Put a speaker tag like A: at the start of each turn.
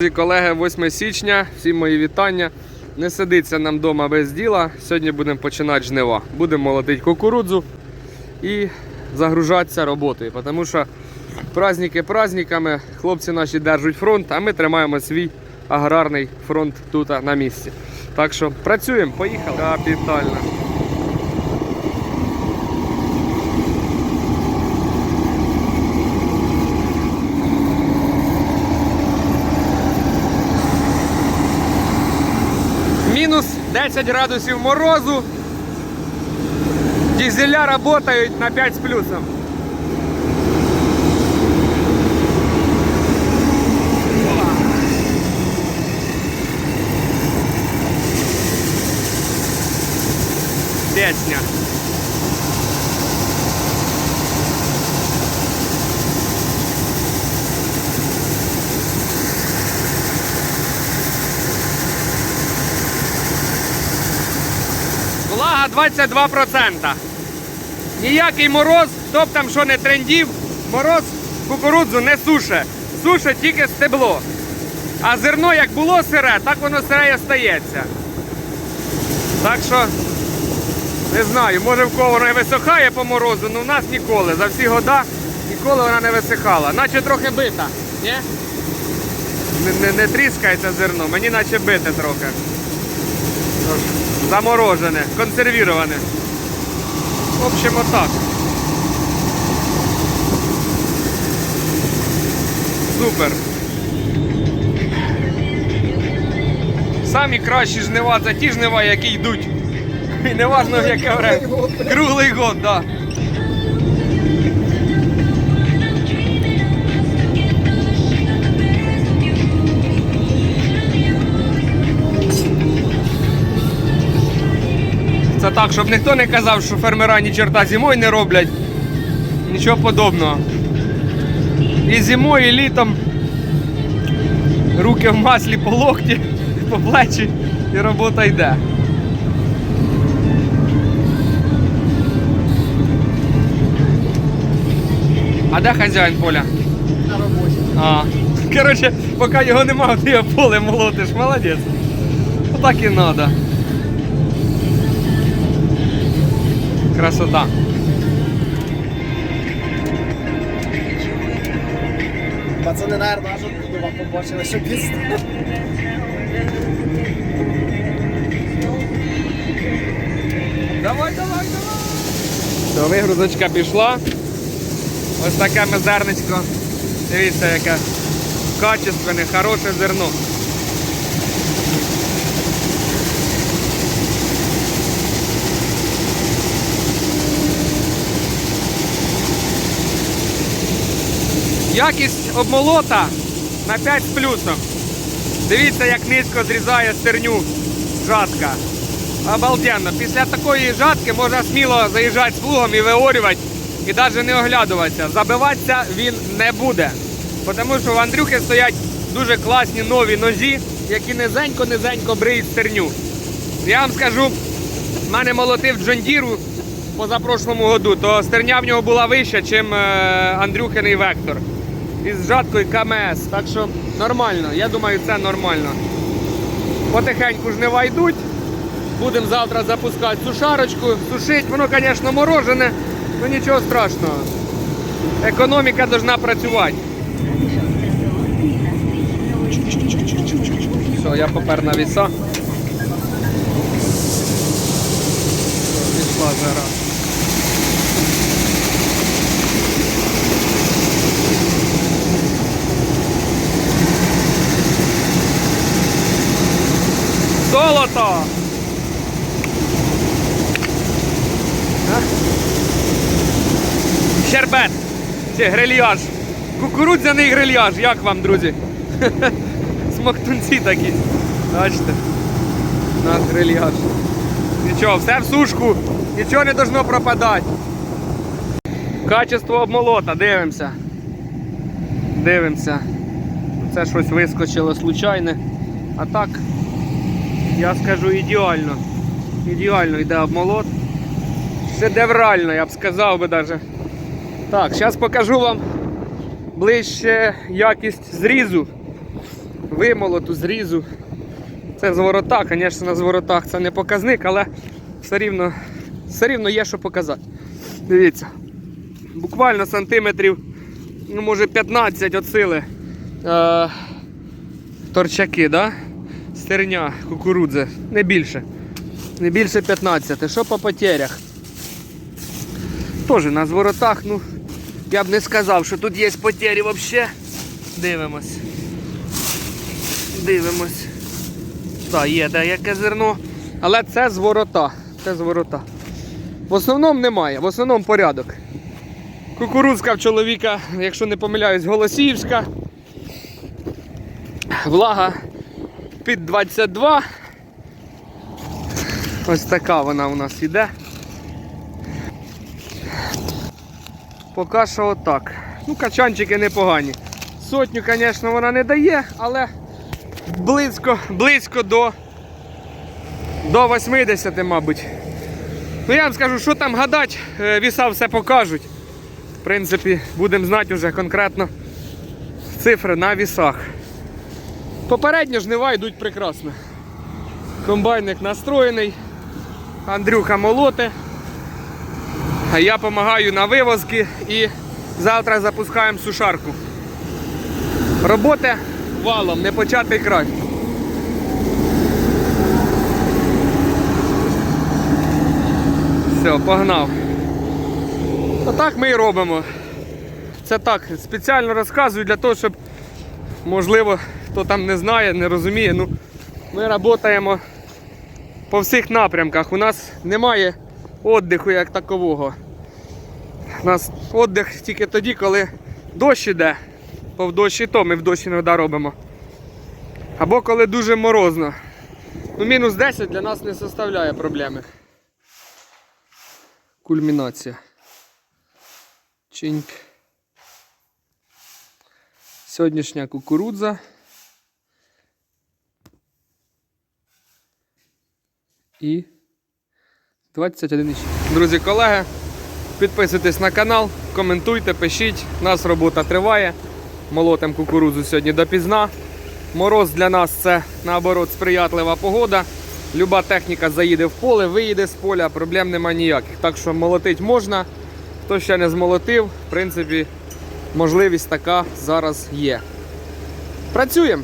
A: Друзі, колеги, 8 січня, всім мої вітання. Не сидиться нам вдома без діла. Сьогодні будемо починати жнива. Будемо молотити кукурудзу і загружатися роботою. Тому що праздники праздниками, хлопці наші держать фронт, а ми тримаємо свій аграрний фронт тут на місці. Так що працюємо, поїхали. Капітально. Мінус 10 градусів морозу. Дизеля працюють на 5 з плюсом. Влага 22%. Ніякий мороз, хто б там що не трендів, мороз кукурудзу не суше. Суше тільки стебло. А зерно як було сире, так воно сире і остається. Так що, не знаю, може в кого воно і висохає по морозу, але в нас ніколи. За всі года ніколи вона не висихала. Наче трохи бита. Ні? Не, не, не тріскається зерно, мені наче бите трохи. Тож, Заморожене, консервіроване. В общем, отак. Супер. Самі кращі жнива це ті жнива, які йдуть. І не важливо, яке время. Круглий год, так. Да. Так, щоб ніхто не казав, що фермера ні черта зимою не роблять. Нічого подобного. І зимою, і літом руки в маслі по локті, по плечі, і робота йде. А де хазяїн поля?
B: на роботі.
A: А. Коротше, поки його нема, ти його поле молотиш. Молодець. Отак і треба. Красота.
B: Пацани, наверное, аж оттуда вам побачили, що пізно.
A: Давай, давай, давай. Все, вигрузочка пішла. Ось таке ми зерничко. Дивіться, яке качественне, хороше зерно. Якість обмолота на 5 з плюсом. Дивіться, як низько зрізає стерню жатка. Обалденно. Після такої жатки можна сміло заїжджати з плугом і виорювати, і навіть не оглядуватися. Забиватися він не буде. Тому що в Андрюхи стоять дуже класні нові ножі, які низенько-низенько бриють стерню. Я вам скажу, в мене молотив Джондіру позапрошлому году, то стерня в нього була вища, ніж Андрюхиний Вектор. Із жаткою КМС. Так що нормально, я думаю, це нормально. Потихеньку жнива йдуть. Будемо завтра запускати сушарочку, сушити. Воно, звісно, морожене, але нічого страшного. Економіка повинна працювати. Все, я попер на віса. Пішла жара. Золото! Щербет чи грильяж. Кукурудзяний грильяж. Як вам, друзі? Смоктунці такі. Бачите? У нас грильяж. Нічого, все в сушку, нічого не должно пропадати. Качество обмолота, дивимося. Дивимося. Це щось вискочило случайне. А так, я скажу ідеально. Ідеально йде обмолот. Шедеврально, я б сказав би даже. Так, зараз покажу вам ближче якість зрізу. вимолоту, зрізу. Це з ворота, звісно, на зворотах це не показник, але все рівно, все рівно є що показати. Дивіться, буквально сантиметрів, ну може 15 от е, торчаки, да? Стерня кукурудзи, не більше. Не більше 15. Що по потерях? Теж на зворотах, ну, я б не сказав, що тут є потері взагалі. Дивимось. Дивимось. Так, є деяке зерно. Але це з ворота. Це з ворота. В основному немає, в основному порядок. Кукурудзка в чоловіка, якщо не помиляюсь, Голосіївська. Влага під 22. Ось така вона у нас іде. Поки що отак. Ну, качанчики непогані. Сотню, звісно, вона не дає, але близько, близько до, до 80, мабуть. Ну я вам скажу, що там гадати, е, віса все покажуть. В принципі, будемо знати вже конкретно цифри на вісах. Попередні жнива йдуть прекрасно. Комбайник настроєний, Андрюха молоте. А я допомагаю на вивозки і завтра запускаємо сушарку. Роботи валом, не початий край. Все, погнав. Отак ми і робимо. Це так, спеціально розказую для того, щоб, можливо, хто там не знає, не розуміє. Ну, ми працюємо по всіх напрямках. У нас немає віддиху як такового. У нас віддих тільки тоді, коли дощ іде. Бо в дощі то ми в дощі іноді робимо. Або коли дуже морозно. Ну, мінус 10 для нас не составляє проблеми. Кульмінація. Чиньк. Сьогоднішня кукурудза. І 21 Друзі, колеги, підписуйтесь на канал, коментуйте, пишіть. У нас робота триває. Молотим кукурудзу сьогодні допізна. Мороз для нас це наоборот сприятлива погода. Люба техніка заїде в поле, виїде з поля, проблем нема ніяких. Так що молотить можна. Хто ще не змолотив, в принципі, можливість така зараз є. Працюємо.